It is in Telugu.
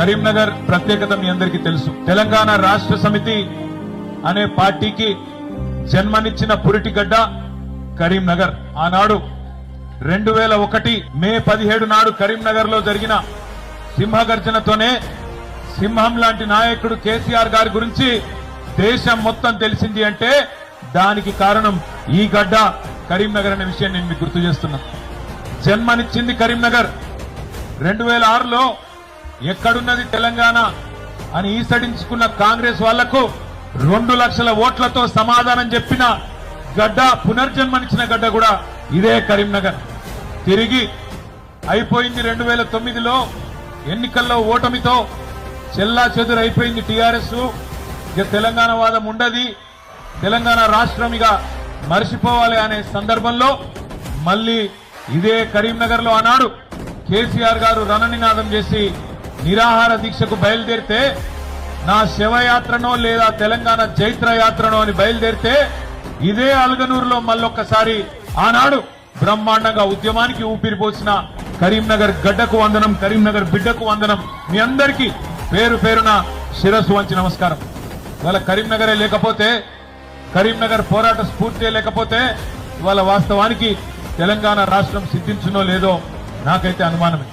కరీంనగర్ ప్రత్యేకత మీ అందరికీ తెలుసు. తెలంగాణ రాష్ట్ర సమితి అనే పార్టీకి జన్మనిచ్చిన పురిటిగడ్డ కరీంనగర్. ఆనాడు రెండు వేల ఒకటి మే పదిహేడు నాడు కరీంనగర్లో జరిగిన సింహగర్జనతోనే సింహం లాంటి నాయకుడు కేసీఆర్ గారి గురించి దేశం మొత్తం తెలిసింది అంటే దానికి కారణం ఈ గడ్డ కరీంనగర్ అనే విషయం నేను మీకు గుర్తు చేస్తున్నా. జన్మనిచ్చింది కరీంనగర్. రెండు వేల ఆరులో ఎక్కడున్నది తెలంగాణ అని ఈసడించుకున్న కాంగ్రెస్ వాళ్ళకు రెండు లక్షల ఓట్లతో సమాధానం చెప్పిన గడ్డ పునర్జన్మనిచ్చిన గడ్డ కూడా ఇదే కరీంనగర్. తిరిగి అయిపోయింది రెండు వేల తొమ్మిదిలో ఎన్నికల్లో ఓటమితో చెల్లా చెదురైపోయింది టీఆర్ఎస్. ఇక తెలంగాణ వాదం ఉండది. తెలంగాణ రాష్ట్రం ఇక మర్చిపోవాలి అనే సందర్భంలో మళ్ళీ ఇదే కరీంనగర్లో ఆనాడు కేసీఆర్ గారు రణనినాదం చేసి నిరాహార దీక్షకు బయలుదేరితే నా శవయాత్రనో లేదా తెలంగాణ చైత్ర యాత్రనో అని బయలుదేరితే ఇదే అల్గనూరులో మళ్ళొక్కసారి ఆనాడు బ్రహ్మాండంగా ఉద్యమానికి ఊపిరిపోసిన కరీంనగర్ గడ్డకు వందనం కరీంనగర్ బిడ్డకు వందనం. మీ అందరికీ పేరు పేరున శిరస్సు వంచి నమస్కారం. ఇవాళ కరీంనగరే లేకపోతే కరీంనగర్ పోరాట స్ఫూర్తి లేకపోతే ఇవాళ వాస్తవానికి తెలంగాణ రాష్ట్రం సిద్ధించునో లేదో నాకైతే అనుమానమే.